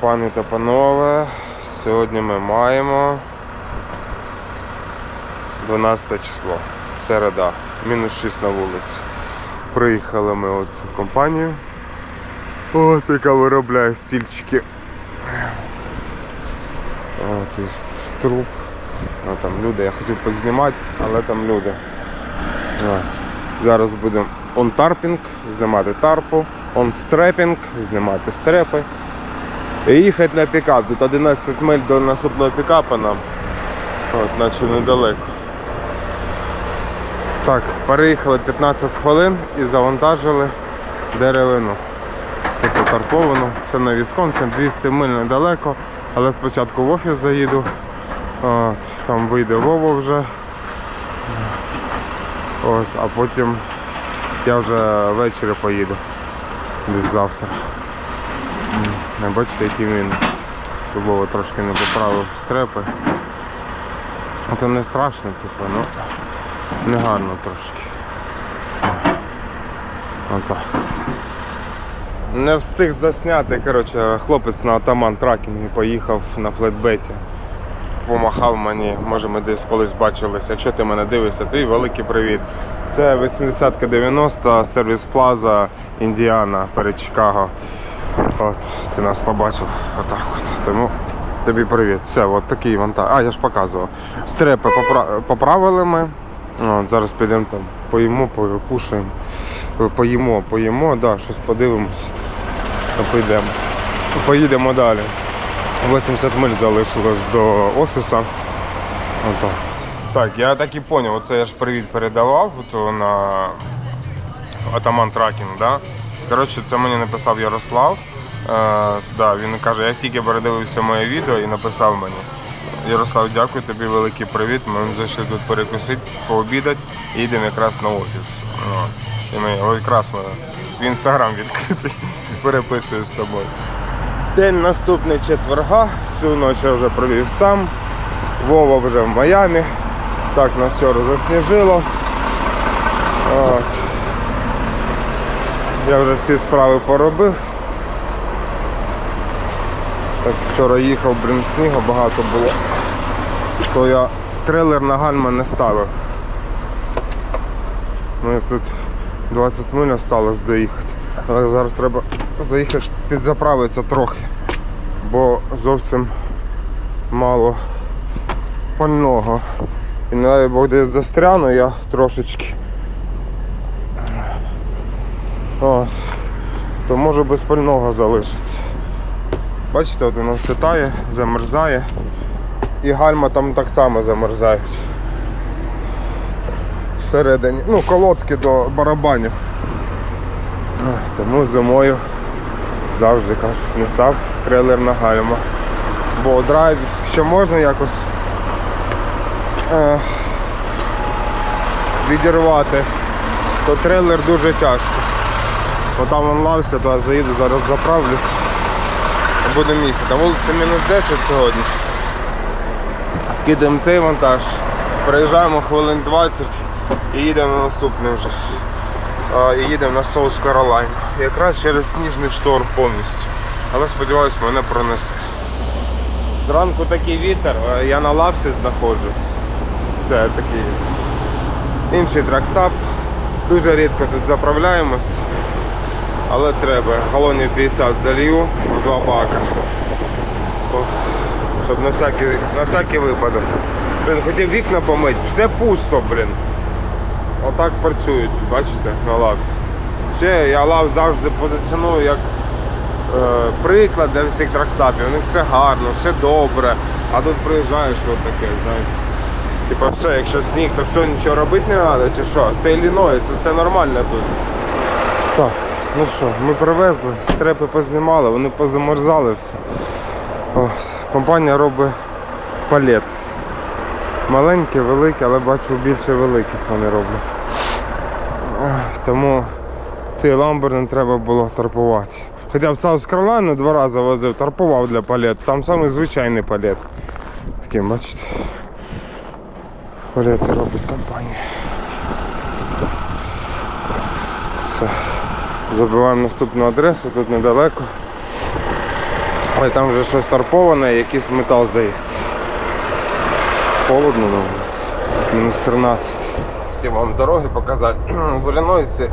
пані та панове, сьогодні ми маємо 12 число, середа, мінус 6 на вулиці. Приїхали ми от в компанію, от, яка виробляє стільчики. От із струб. Ну, там люди, я хотів познімати, але там люди. О, Зараз будемо он-тарпінг, знімати тарпу, он-стрепінг, знімати стрепи. І їхати на пікап. Тут 11 миль до наступного пікапа нам. От, наче недалеко. Так, переїхали 15 хвилин і завантажили деревину. Типу тарповану. Це на Вісконсин, 200 миль недалеко, але спочатку в офіс заїду. От, там вийде Вова вже. Ось, а потім я вже ввечері поїду. Десь завтра. Не бачите, який мінус. Тут трошки не поправив стрепи. То не страшно, типу, ну не гарно трошки. Отак. Не встиг засняти, коротше, хлопець на атаман тракінгі поїхав на флетбеті. Помахав мені, може ми десь колись бачились. Якщо ти мене дивишся, ти великий привіт. Це 80 90 сервіс Плаза Індіана перед Чикаго. От, ти нас побачив. Отак от. Тому тобі привіт. Все, от такий вантаж. А, я ж показував. Стрепи попра- поправили ми. От, зараз підемо там, поїмо, покушаємо. Поїмо, поїмо, да, щось подивимось. Поїдемо. Поїдемо далі. 80 миль залишилось до офісу. Отак. Так, я так і зрозумів, оце я ж привіт передавав то на Атаман Тракінг, да? Коротше, це мені написав Ярослав. Да, він каже, я тільки передивився моє відео і написав мені. Ярослав, дякую тобі, великий привіт. Ми зайшли тут перекусити, пообідати і їдемо якраз на офіс. От. І ми якраз в інстаграм відкритий, переписую з тобою. День наступний четверга, всю ніч я вже провів сам. Вова вже в Майамі. Так нас вчора засніжило. От. Я вже всі справи поробив. Так, вчора їхав, блін, снігу багато було. То я трейлер на гальма не ставив. Мені тут 20 миль осталось доїхати. Але зараз треба заїхати підзаправитися трохи, бо зовсім мало пального. І не дай Бог десь застряну я трошечки. От. То може без пального залишиться. Бачите, от воно все замерзає. І гальма там так само замерзають. Всередині. Ну, колодки до барабанів. Тому зимою завжди кажуть, не став трейлер на гальма. Бо драйв ще можна якось е, відірвати, то трейлер дуже тяжко. Бо там он лався, то заїду, зараз заправлюсь. Будемо їхати. На вулиці мінус 10 сьогодні. Скидаємо цей вантаж, проїжджаємо хвилин 20 і їдемо на наступний вже. І їдемо на Соус Каролайн. Якраз через сніжний шторм повністю. Але сподіваюсь, мене пронесе. Зранку такий вітер, я на лавці знаходжу. Це такий інший тракстап. Дуже рідко тут заправляємось. Але треба. Галонів 50 залью в два бака. Щоб на всякий, на всякий випадок. Блін, хотів вікна помити, все пусто, блін. Отак працюють, бачите, на лавці. Ще я лав завжди позиціоную як е, приклад для всіх тракстапів. У них все гарно, все добре. А тут приїжджаєш от таке, знаєш. Типа все, якщо сніг, то все, нічого робити не треба, чи що? Це Іллінойс, це нормально тут. Так, ну що, ми привезли, стрепи познімали, вони позамерзали все. Ось, компанія робить палет. Маленькі, великі, але бачу більше великих вони роблять. Тому цей ламбер не треба було тарпувати. Хоча в Саус Каролайну два рази возив, тарпував для палет. Там самий звичайний палет. Такий, бачите. Палети робить компанія. Все. Забиваємо наступну адресу, тут недалеко. Ой, там вже щось тарповане, якийсь метал здається. Холодно на вулиці. Мінус 13. Хотів вам дороги показати. В Іллінойсі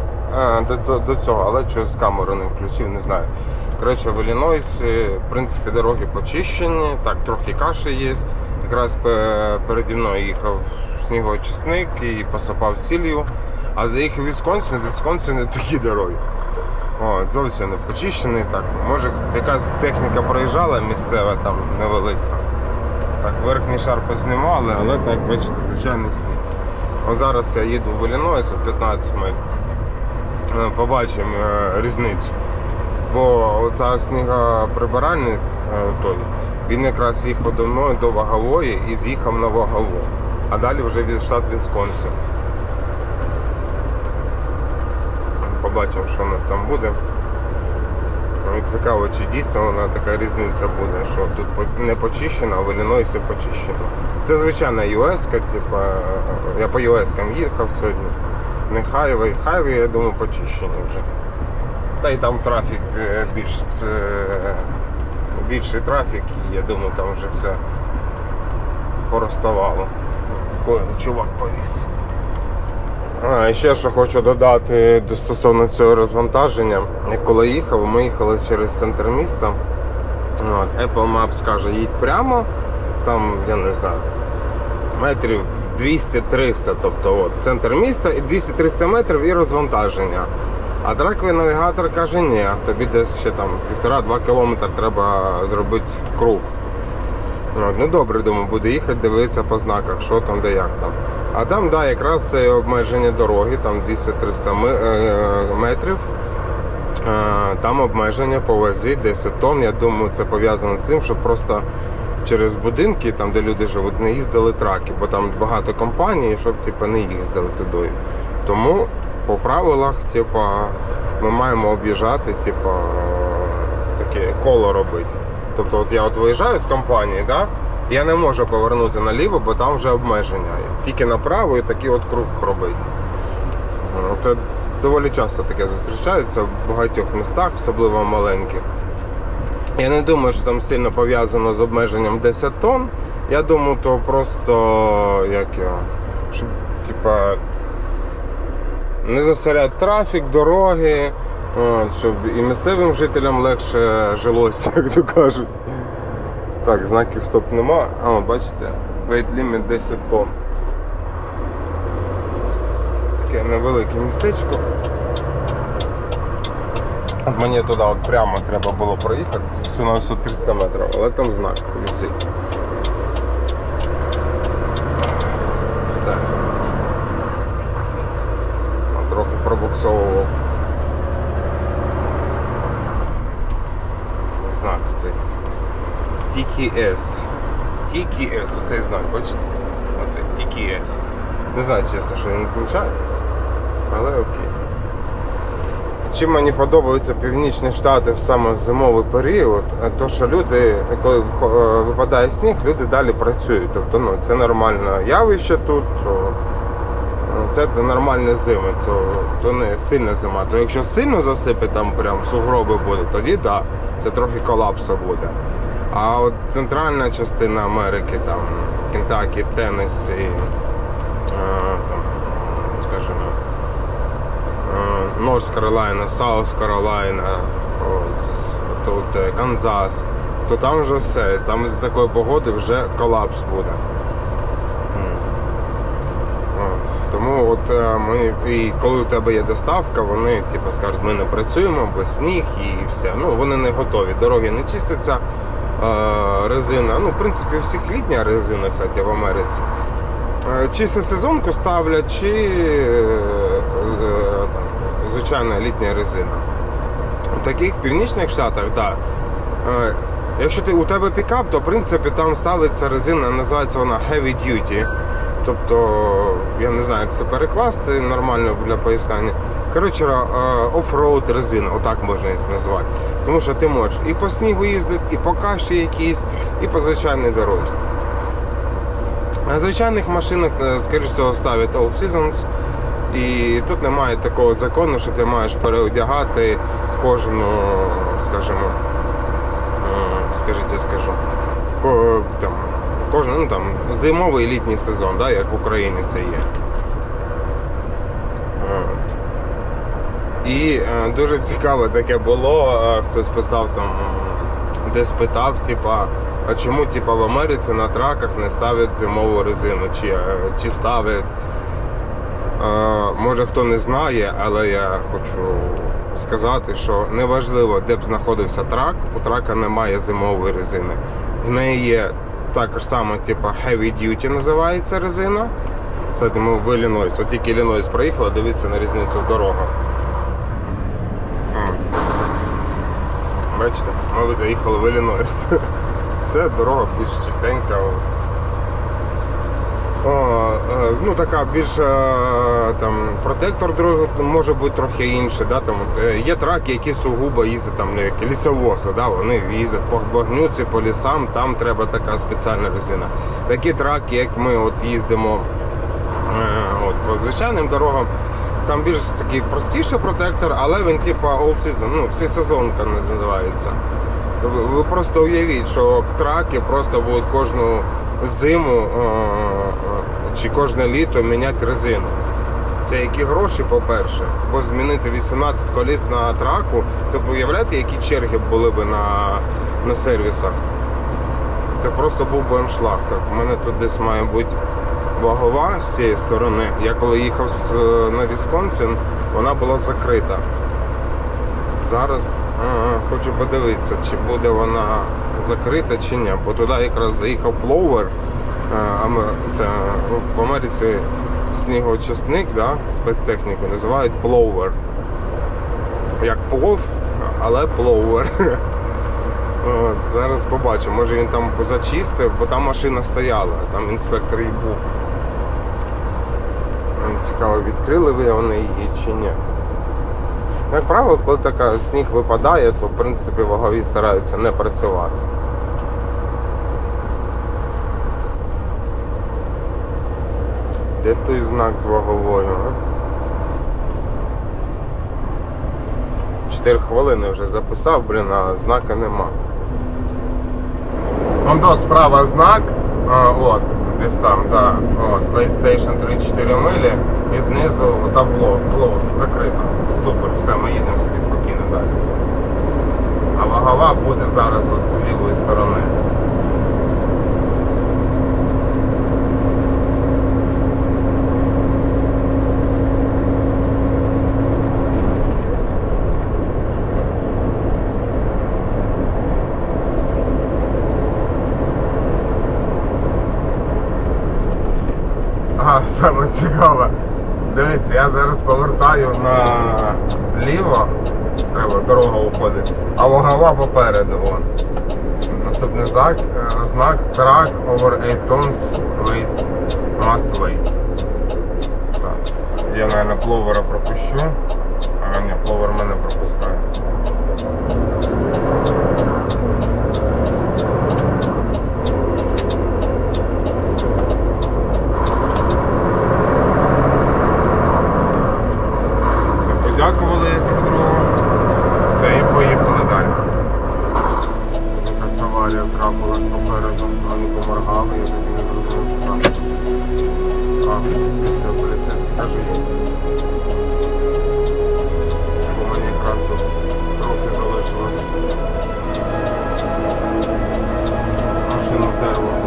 до, до, до цього, але щось камеру не включив, не знаю. Коротше, в Іллінойсі, в принципі, дороги почищені, так, трохи каші є. Якраз переді мною їхав снігоочисник і посипав сіллю. А заїхав Вісконсин, Вісконсин не такі дороги. О, зовсім не почищений. Так. Може якась техніка проїжджала місцева там невелика. Так, верхній шар познімали, але так, бачите, звичайний сніг. От зараз я їду в Іллінойс о 15 миль. Е, Побачимо е, різницю. Бо оця снігоприбиральник е, той, він якраз їхав до мною до вагової і з'їхав на вагову. А далі вже від штат Вісконсин. Побачимо, що у нас там буде. Ну, і Цікаво, чи дійсно вона така різниця буде, що тут не почищена, а в Іллінойсі почищено. Це звичайна US, типа, я по US їхав сьогодні. Не хайвей. Хайвей, я думаю, почищені вже. Та й там трафік е, більш це, більший трафік, і я думаю, там вже все пороставало. Коли чувак повіз. А, і ще що хочу додати стосовно цього розвантаження. Я коли їхав, ми їхали через центр міста. От, Apple Maps каже, їдь прямо, там, я не знаю, метрів 200-300, тобто от, центр міста і 200-300 метрів і розвантаження. А траковий навігатор каже, ні, тобі десь ще там півтора-два кілометри треба зробити круг. От, ну добре, думаю, буде їхати, дивитися по знаках, що там, де як там. А там, да, якраз це обмеження дороги, там 200-300 е, метрів. Е, Там обмеження по вазі 10 тонн. Я думаю, це пов'язано з тим, що просто через будинки, там де люди живуть, не їздили траки, бо там багато компаній, щоб типу, не їздили туди. Тому по правилах, типу, ми маємо об'їжджати, типу, таке коло робити. Тобто, от я от виїжджаю з компанії, да? Я не можу повернути наліво, бо там вже обмеження. Тільки направо і такий от круг робити. Це доволі часто таке зустрічається в багатьох містах, особливо в маленьких. Я не думаю, що там сильно пов'язано з обмеженням 10 тонн. Я думаю, то просто як його, щоб типа не засоряти трафік, дороги, от, щоб і місцевим жителям легше жилося, як то кажуть. Так, знаків стоп нема. А, бачите, weight limit 10 тонн. Таке невелике містечко. От Мені туди от прямо треба було проїхати, всю на 130 метрів, але там знак висить. Все. Трохи пробуксовував. Знак цей. TKS. TKS, оцей знак, бачите? Оцей TKS. Не знаю, чесно, що він означає, але окей. Чим мені подобаються північні штати в саме в зимовий період, е, то що люди, коли е, випадає сніг, люди далі працюють. Тобто ну, це нормальне явище тут. е, Це нормальне зими, це, то не сильна зима. То якщо сильно засипе, там прям сугроби буде, тоді так, да, це трохи колапсу буде. А от центральна частина Америки, там Кентакі, Теннессі, е, там, скажімо, Норс Каролайна, Саус Каролайна, то це Канзас, то там вже все. Там з такої погоди вже колапс буде. Тому от е, ми, і коли у тебе є доставка, вони типу, скажуть, ми не працюємо, бо сніг і все. Ну, вони не готові. Дороги не чистяться, е, резина. Ну, в принципі, всіх літня резина, кстати, в Америці. Чи все сезонку ставлять, чи е, е, звичайна літня резина. У таких північних штатах, так. Якщо ти, у тебе пікап, то в принципі там ставиться резина, називається вона heavy duty. Тобто, я не знаю, як це перекласти нормально для пояснення. Коротше, е, оффроуд резина, отак можна її назвати. Тому що ти можеш і по снігу їздити, і по каші якійсь, і по звичайній дорозі. На звичайних машинах, е, скоріш всього, ставлять All Seasons. І тут немає такого закону, що ти маєш переодягати кожну, скажімо, е, скажіть, я скажу. Там, кожен, ну, там, зимовий і літній сезон, да, як в Україні це є. От. І е, дуже цікаве таке було, е, хтось писав там, десь питав, типа, а чому типа, в Америці на траках не ставлять зимову резину, чи, е, чи ставлять. Е, може хто не знає, але я хочу сказати, що неважливо, де б знаходився трак, у трака немає зимової резини. В неї є так само, типу heavy duty називається резина. Кстати, ми в Іллінойс. От тільки Іллінойс проїхала, дивіться на різницю в дорогах. Бачите, ми заїхали в Іллінойс. Все, дорога більш чистенька. Е, ну така більш е, там протектор другий може бути трохи інший. Да, там, от, е, є траки, які сугубо їздять там ну, як лісовози, да, вони їздять по багнюці, по лісам, там треба така спеціальна резина. Такі траки, як ми от їздимо от, по звичайним дорогам, там більш такий простіший протектор, але він типу all season, ну, всесезонка називається. Ви просто уявіть, що траки просто будуть кожну зиму е, е, чи кожне літо міняти резину. Це які гроші, по-перше, бо змінити 18 коліс на траку, це уявляєте, які черги були б на, на сервісах. Це просто був би аншлаг. Так, у мене тут десь має бути вагова з цієї сторони. Я коли їхав е, на Вісконсин, вона була закрита. Зараз е, хочу подивитися, чи буде вона закрита чи ні. Бо туди якраз заїхав пловер. Е, це ну, в Америці снігоочисник, да, спецтехніку називають пловер. Як плов, але пловер. Зараз побачимо, може він там зачистив, бо там машина стояла, там інспектор і був. Цікаво, відкрили ви вони її чи ні. Як правило, коли така сніг випадає, то в принципі вагові стараються не працювати. Де той знак з ваговою? а? Чотири хвилини вже записав, блін, а знака нема. Вон до справа знак, а, от, десь там, да, от, Base Station 3-4 милі і знизу табло, close, закрито. Супер, все, ми їдемо собі спокійно далі. А вагова буде зараз от з лівої сторони. Ага, саме цікаве. Дивіться, я зараз повертаю на ліво, треба дорога уходить, а вагова попереду. Вон. Наступний знак, е, знак track over 8 tons weight must wait. Так. Я, мабуть, пловера пропущу. А пловер мене пропускає. Все, подякували друг другу. Все, і поїхали далі. Якась аварія трапилась попереду, вони поморгали, я тоді не зрозумів, що там. А, після поліцейський каже. Бо мені якраз трохи залишилось. Машину вдерло.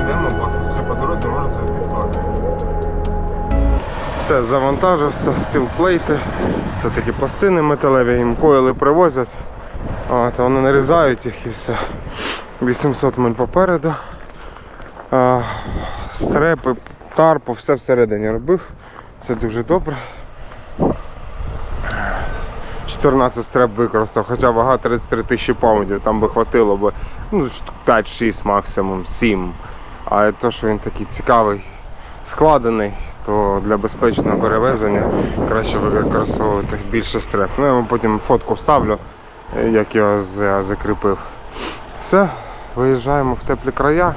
Йдемо в офіс. Ще по дорозі може зайти в туалет. Все, завантажився, стілплейти. Це такі пластини металеві, їм койли привозять. От, вони нарізають їх і все. 800 миль попереду. А, стрепи, тарпу, все всередині робив. Це дуже добре. 14 стреп використав, хоча вага 33 тисячі паундів, там би хватило б ну, 5-6 максимум, 7. А то, що він такий цікавий, складений, то для безпечного перевезення краще використовувати більше стреп. Ну, я вам потім фотку вставлю, як з- закріпив. Все, виїжджаємо в теплі края.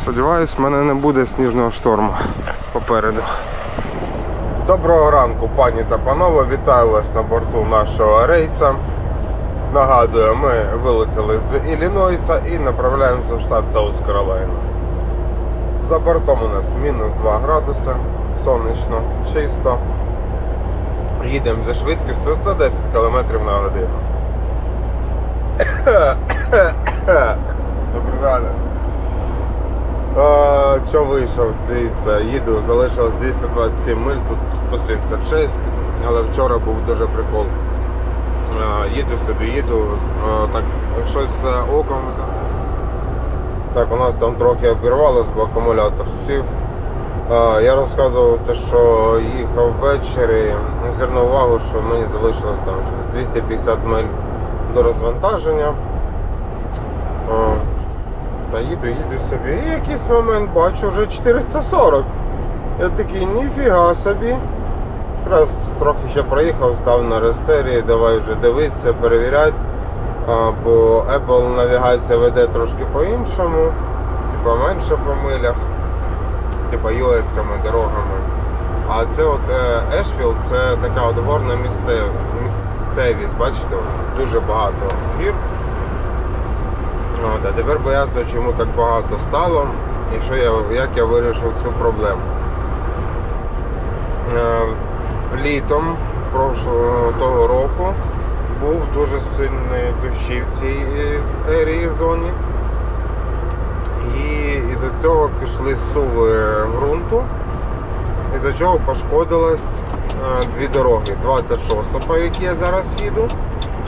Сподіваюсь, в мене не буде сніжного шторму попереду. Доброго ранку, пані та панове. Вітаю вас на борту нашого рейса. Нагадую, ми вилетіли з Іллінойса і направляємося в штат Саус Каролайна. За бортом у нас мінус 2 градуси, сонячно, чисто. Їдемо за швидкістю 110 км на годину. Добрий ранок. Що вийшов? Дивіться, їду, залишилось 227 миль, тут 176, але вчора був дуже прикол. Їду собі, їду, так щось з оком. Так, у нас там трохи обірвалось, бо акумулятор сів. Я розказував те, що їхав ввечері, звернув увагу, що мені залишилось там щось 250 миль до розвантаження. Та їду, їду собі. І якийсь момент бачу вже 440. Я такий, ніфіга собі. Якраз трохи ще проїхав, став на рестері, давай вже дивитися, перевіряти. Бо Apple навігація веде трошки по-іншому, типа менше по милях, типа US-ками, дорогами. А це от Ешфілд, це така от горна місце- місцевість, бачите, дуже багато гір. От, а тепер поясню, чому так багато стало і що я, як я вирішив цю проблему. Е, літом прошлого того року був дуже сильний дощі в цій із- ерії зоні. І із-за цього пішли суви ґрунту, із-за чого пошкодилось е, дві дороги. 26 по якій я зараз їду.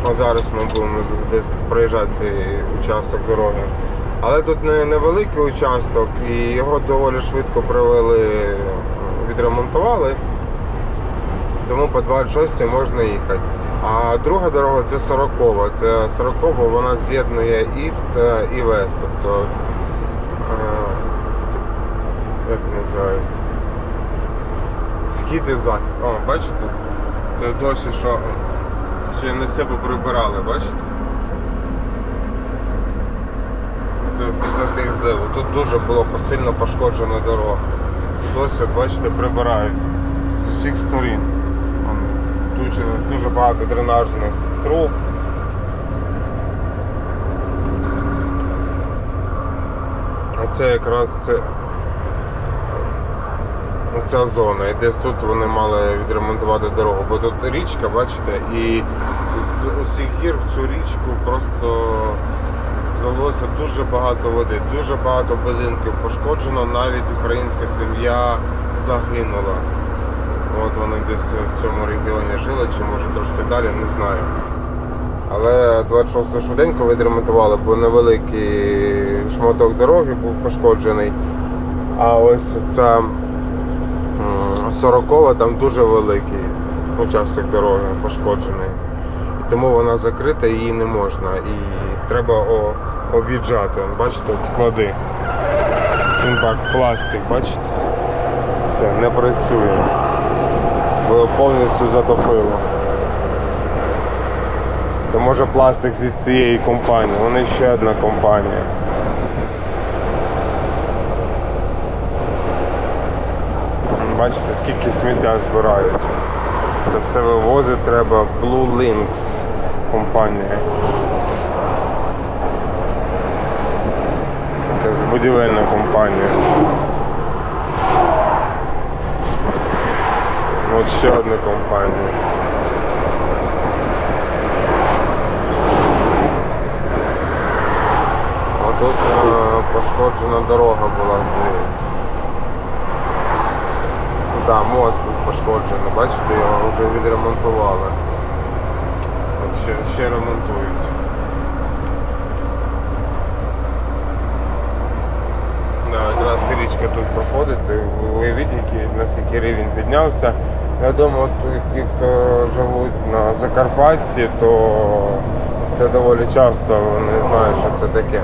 От зараз ми будемо десь проїжджати цей участок дороги. Але тут невеликий участок і його доволі швидко привели, відремонтували. Тому по 26 можна їхати. А друга дорога це 40. Це 40 вона з'єднує Іст е, і Вест. Тобто, е, як називається? Схід і захід. О, бачите? Це досі що ще не все поприбирали, бачите? Це після тих зливу. Тут дуже було сильно пошкоджена дорога. Досі, бачите, прибирають з усіх сторін. Дуже, дуже багато дренажних труб. Оце якраз це оця зона. І десь тут вони мали відремонтувати дорогу. Бо тут річка, бачите, і з усіх гір в цю річку просто залилося дуже багато води, дуже багато будинків пошкоджено, навіть українська сім'я загинула. От вони десь в цьому регіоні жили, чи може трошки далі, не знаю. Але 26 швиденько відремонтували, бо невеликий шматок дороги був пошкоджений. А ось ця 40 там дуже великий участок дороги пошкоджений. І тому вона закрита, її не можна. І треба об'їжджати. Бачите, склади. Імпакт пластик, бачите? Все, не працює. Повністю затопило. То може пластик зі цієї компанії, вони ще одна компанія. Бачите, скільки сміття збирають. Це все вивозити треба Blue Links компанія. Якась будівельна компанія. от ще одну компанію. А тут е, пошкоджена дорога була, здається. Так, да, мост був пошкоджений, бачите, його вже відремонтували. От ще, ще ремонтують. Якраз річка тут проходить, і ви бачите, наскільки рівень піднявся. Я думаю, ті, хто живуть на Закарпатті, то це доволі часто вони знають, що це таке.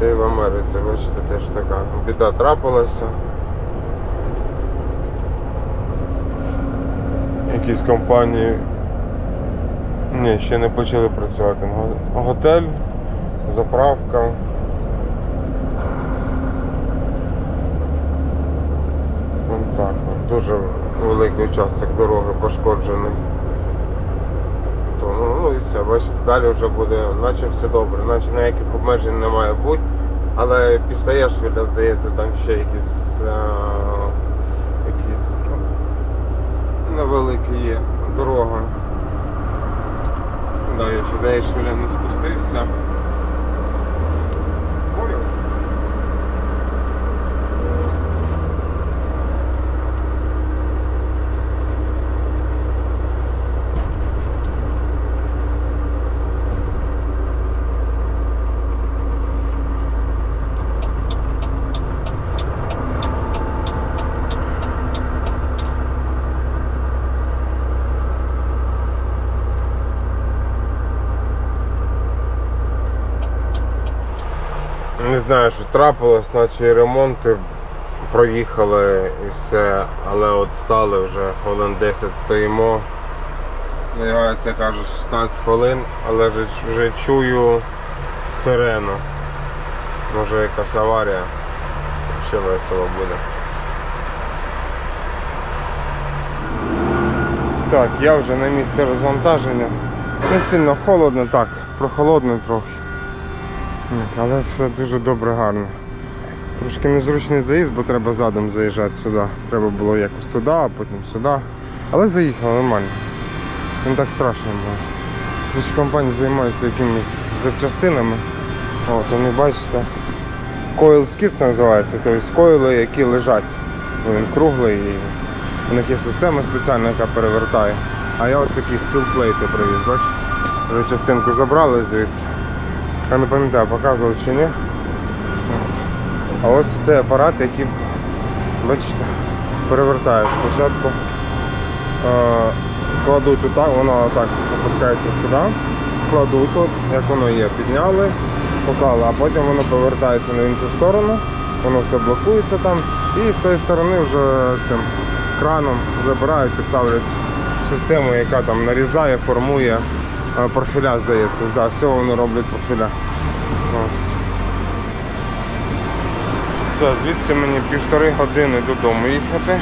Та й в Америці, бачите, теж така біда трапилася. Якісь компанії ні, ще не почали працювати. Готель, заправка. Так. Дуже великий участок дороги пошкоджений. То, ну, ну і все, бачите, далі вже буде, наче все добре, наче ніяких обмежень не має бути. Але після Єшвіля, здається, там ще якісь, а, якісь невеликі є дорога. Да, я ще до Єшвіля не спустився. Понял? Не знаю, що трапилось, наче ремонти проїхали і все, але от стали вже хвилин 10 стоїмо. Я це кажу 16 хвилин, але вже чую сирену. Може якась аварія. Ще весело буде. Так, я вже на місці розвантаження. Не сильно холодно, так, прохолодно трохи. Але все дуже добре, гарно. Трошки незручний заїзд, бо треба задом заїжджати сюди. Треба було якось туди, а потім сюди. Але заїхав нормально. Не так страшно було. Наші компанії займаються якимись запчастинами. От, вони бачите. Coil Skids називається, тобто койли, які лежать. Він круглий і у них є система спеціальна, яка перевертає. А я от такі стілплейти привіз, бачите? Вже частинку забрали звідси. Я не пам'ятаю, показував чи ні. А ось цей апарат, який, бачите, перевертає спочатку. Е, кладуть отак, воно отак опускається сюди, кладуть, от, як воно є, підняли, поклали, а потім воно повертається на іншу сторону, воно все блокується там, і з тієї сторони вже цим краном забирають і ставлять систему, яка там нарізає, формує профіля, здається. Да, все вони роблять профіля. Все, звідси мені півтори години додому їхати.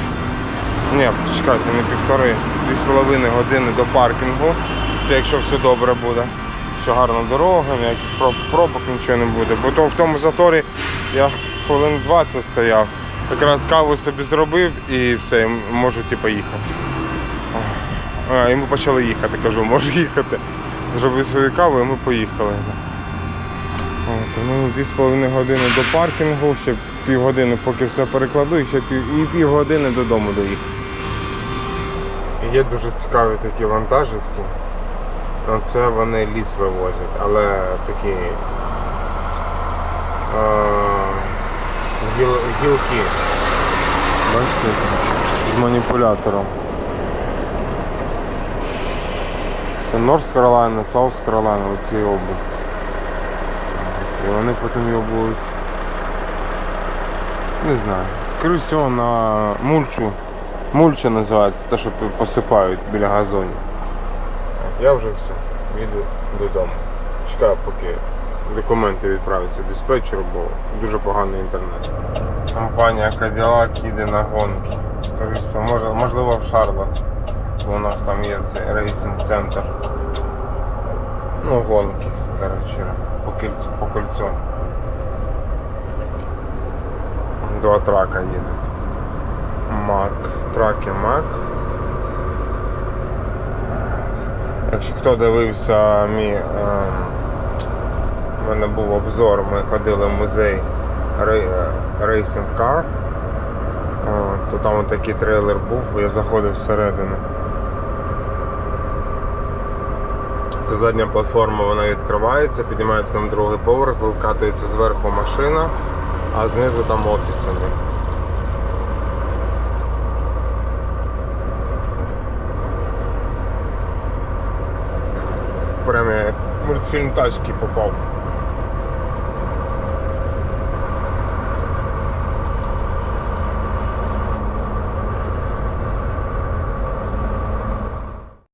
Ні, чекайте, не півтори, дві з половиною години до паркінгу. Це якщо все добре буде. Що гарна дорога, ніяких проб- пробок нічого не буде. Бо то в тому заторі я хвилин 20 стояв. Якраз каву собі зробив і все, можу типу, їхати. А, і ми почали їхати, кажу, можу їхати. Зробив свою каву і ми поїхали. От, ну, дві з половиною години до паркінгу, ще півгодини, поки все перекладу, і ще пів, і півгодини додому доїхав. Є дуже цікаві такі вантажівки. Це вони ліс вивозять, але такі е, гіл, гілки. Бачите, з маніпулятором. Це Норс Каролайна, Саус Каролайна у цій області. І вони потім його будуть. Не знаю. Скоріше всього на мульчу. Мульча називається, те, що посипають біля газонів. Я вже все. Їду додому. Чекаю, поки документи відправляться диспетчеру, бо дуже поганий інтернет. Компанія Cadillac їде на гонки. Скоріше, можливо в Шарлот. Бо у нас там є цей рейсинг центр. Ну, гонки, коротше, по кільцю, по кольцу. Два трака їдуть. Мак. Траки Мак. Якщо хто дивився мій. Е, у мене був обзор, ми ходили в музей Racing Car. То там такий трейлер був, я заходив всередину. Це задня платформа, вона відкривається, піднімається на другий поверх, викатується зверху машина, а знизу там офіс. Прямо як мультфільм тачки попав.